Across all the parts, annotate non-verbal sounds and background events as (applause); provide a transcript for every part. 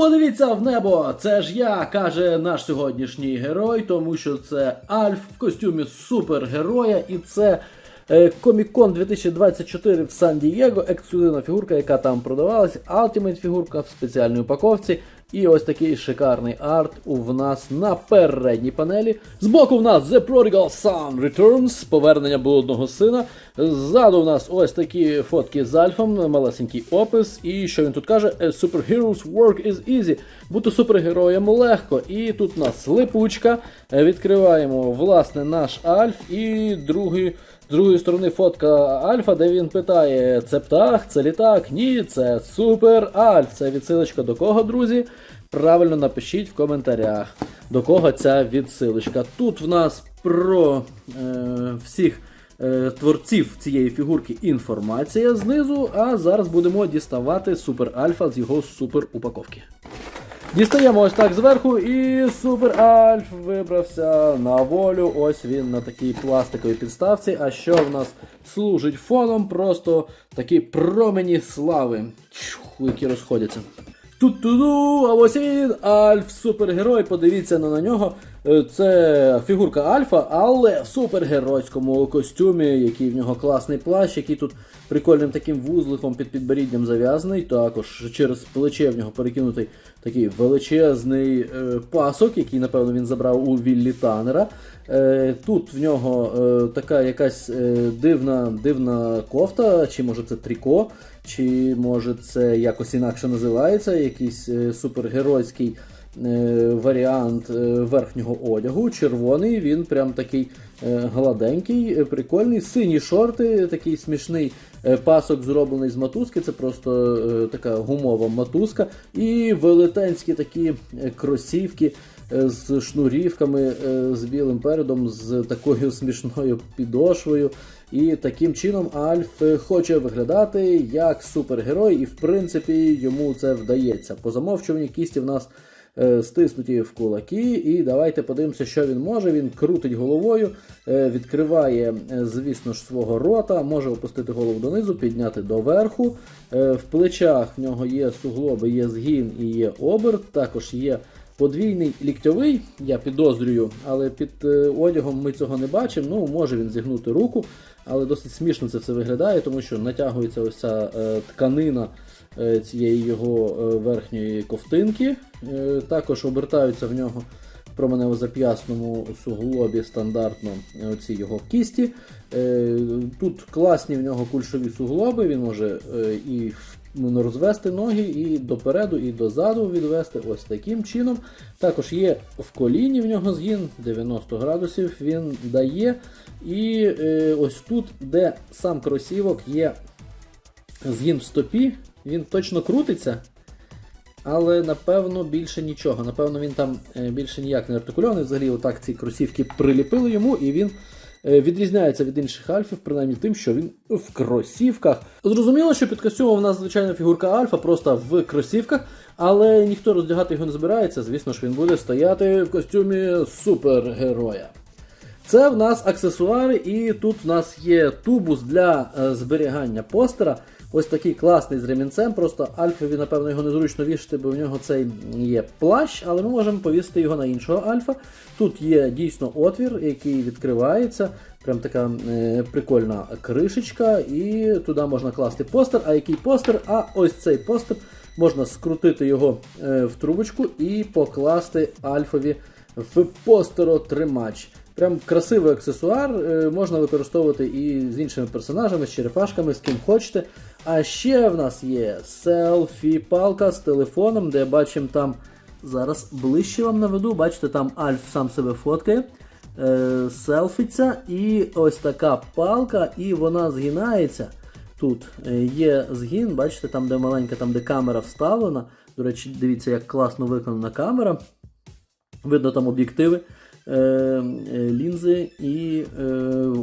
Подивіться в небо, це ж я, каже наш сьогоднішній герой, тому що це Альф в костюмі супергероя, і це е, Comic-Con 2024 в Сан-Дієго, ексклюзивна фігурка, яка там продавалась, Ultimate фігурка в спеціальній упаковці. І ось такий шикарний арт у нас на передній панелі. Збоку в нас The Prodigal Son Returns, повернення блудного сина. Ззаду в нас ось такі фотки з Альфом, малесенький опис. І що він тут каже? «A Superheroes work is easy. Бути супергероєм легко. І тут у нас липучка. Е, Відкриваємо власне наш Альф і другий. З другої сторони фотка Альфа, де він питає: це птах, це літак? Ні, це супер Альф. Це відсилочка до кого, друзі? Правильно напишіть в коментарях, до кого ця відсилочка. Тут в нас про е, всіх е, творців цієї фігурки інформація знизу, а зараз будемо діставати супер Альфа з його супер упаковки. Дістаємо ось так зверху, і Супер Альф вибрався на волю. Ось він на такій пластиковій підставці. А що в нас служить фоном? Просто такі промені слави, чух, які розходяться. Тут-туду, а ось він, Альф, супергерой, подивіться на нього. Е, Це фігурка Альфа, але в супергеройському костюмі, який в нього класний плащ, який тут прикольним таким вузликом під підборіддям зав'язаний. Також через плече в нього перекинутий такий величезний е, пасок, який, напевно, він забрав у Віллі Танера. Е, Тут в нього е, така якась е, дивна, дивна кофта, чи може це тріко, чи може це якось інакше називається, якийсь е, супергеройський варіант е, верхнього одягу. Червоний, він прям такий е, гладенький, е, прикольний. Сині шорти, такий смішний е, пасок зроблений з матузки. Це просто е, така гумова матузка. І велетенські такі е, кросівки е, з шнурівками, е, з білим передом, з такою (laughs) смішною підошвою. І таким чином Альф е, хоче виглядати як супергерой, і в принципі йому це вдається. По замовчуванні кісті в нас е, стиснуті в кулаки. І давайте подивимося, що він може. Він крутить головою, е, відкриває, е, звісно ж, свого рота, може опустити голову донизу, підняти доверху. Е, В плечах в нього є суглоби, є згін і є оберт. Також є подвійний ліктьовий, я підозрюю, але під е, одягом ми цього не бачимо. Ну, може він зігнути руку, але досить смішно це все виглядає, тому що натягується ось ця е, тканина е, цієї його е, верхньої ковтинки. Е, також обертаються в нього в променево-зап'ясному суглобі стандартно е, ці його кісті. Е, Тут класні в нього кульшові суглоби, він може е, і ну, розвести ноги і допереду, і дозаду відвести ось таким чином. Також є в коліні в нього згін 90 градусів він дає. І е, ось тут, де сам кросівок є згін в стопі, він точно крутиться. Але напевно більше нічого. Напевно, він там е, більше ніяк не артикульований. Взагалі, отак ці кросівки приліпили йому, і він е, відрізняється від інших альфів, принаймні тим, що він в кросівках. Зрозуміло, що під костюмом у нас звичайно фігурка альфа, просто в кросівках, але ніхто роздягати його не збирається. Звісно ж, він буде стояти в костюмі супергероя. Це в нас аксесуари, і тут в нас є тубус для е, зберігання постера. Ось такий класний з ремінцем. Просто Альфові, напевно, його незручно вішати, бо в нього цей є плащ, але ми можемо повісити його на іншого альфа. Тут є дійсно отвір, який відкривається. Прям така е, прикольна кришечка, і туди можна класти постер. А який постер? А ось цей постер можна скрутити його е, в трубочку і покласти альфові в постеротримач. Прям красивий аксесуар, е, можна використовувати і з іншими персонажами, з черепашками, з ким хочете. А ще в нас є селфі-палка з телефоном, де бачимо там. Зараз ближче вам наведу, бачите, там Альф сам себе фоткає, е, селфіться, і ось така палка, і вона згинається. Тут е, є згін, бачите, там, де маленька, там, де камера вставлена. До речі, дивіться, як класно виконана камера. Видно там об'єктиви, е, лінзи, і е,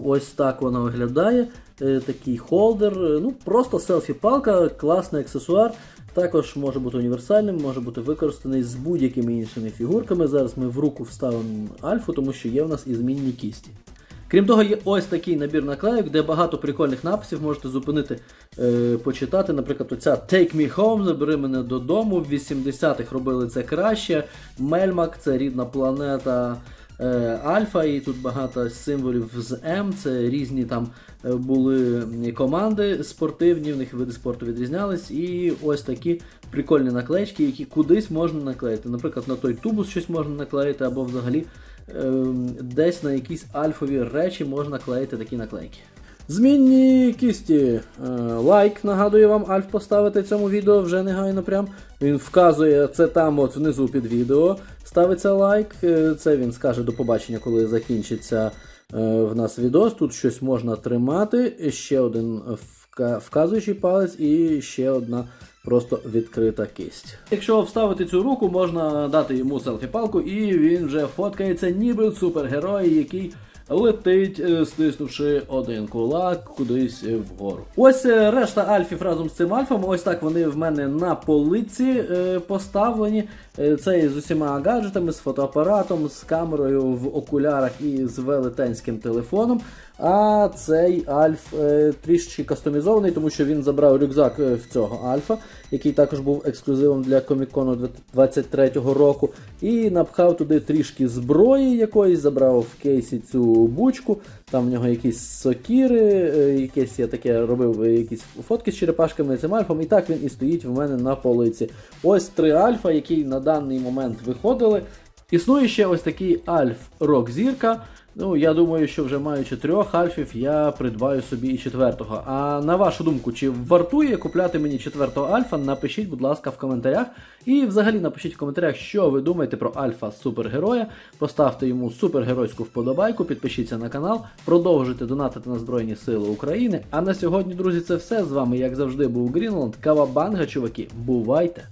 ось так вона виглядає. Е, такий холдер. е, Ну, просто селфі-палка, класний аксесуар. Також може бути універсальним, може бути використаний з будь-якими іншими фігурками. Зараз ми в руку вставимо альфу, тому що є в нас і змінні кісті. Крім того, є ось такий набір наклейок, де багато прикольних написів можете зупинити, е, почитати. Наприклад, оця Take Me Home, забери мене додому. В 80-х робили це краще. Мельмак це рідна планета. Е, Альфа, і тут багато символів з М. Це різні там е, були команди спортивні, в них види спорту відрізнялись. І ось такі прикольні наклеїчки, які кудись можна наклеїти. Наприклад, на той тубус щось можна наклеїти, або взагалі ем, десь на якісь альфові речі можна клеїти такі наклейки. Змінні кісті. Е, Лайк, нагадую вам, Альф поставити цьому відео вже негайно прям. Він вказує це там от внизу під відео. Ставиться лайк. Е, Це він скаже до побачення, коли закінчиться е, в нас відос. Тут щось можна тримати. Ще один вказуючий палець і ще одна просто відкрита кисть. Якщо вставити цю руку, можна дати йому селфі-палку, і він вже фоткається, ніби супергерой, який летить, е, стиснувши один кулак кудись е, вгору. Ось е, решта альфів разом з цим альфом. Ось так вони в мене на полиці поставлені. Це з усіма гаджетами, з фотоапаратом, з камерою в окулярах і з велетенським телефоном. А цей альф трішки кастомізований, тому що він забрав рюкзак в цього альфа, який також був ексклюзивом для комікону 23-го року. І напхав туди трішки зброї якоїсь, забрав в кейсі цю бучку. Там в нього якісь сокіри, е, якесь я таке робив е, якісь фотки з черепашками цим альфом. І так він і стоїть в мене на полиці. Ось три альфа, які на даний момент виходили. Існує ще ось такий альф рок зірка. Ну, я думаю, що вже маючи трьох альфів, я придбаю собі і четвертого. А на вашу думку, чи вартує купляти мені четвертого альфа? Напишіть, будь ласка, в коментарях. І взагалі напишіть в коментарях, що ви думаєте про альфа супергероя. Поставте йому супергеройську вподобайку, підпишіться на канал, продовжуйте донатити на Збройні Сили України. А на сьогодні, друзі, це все. З вами, як завжди, був Грінланд. Кавабанга, чуваки. Бувайте!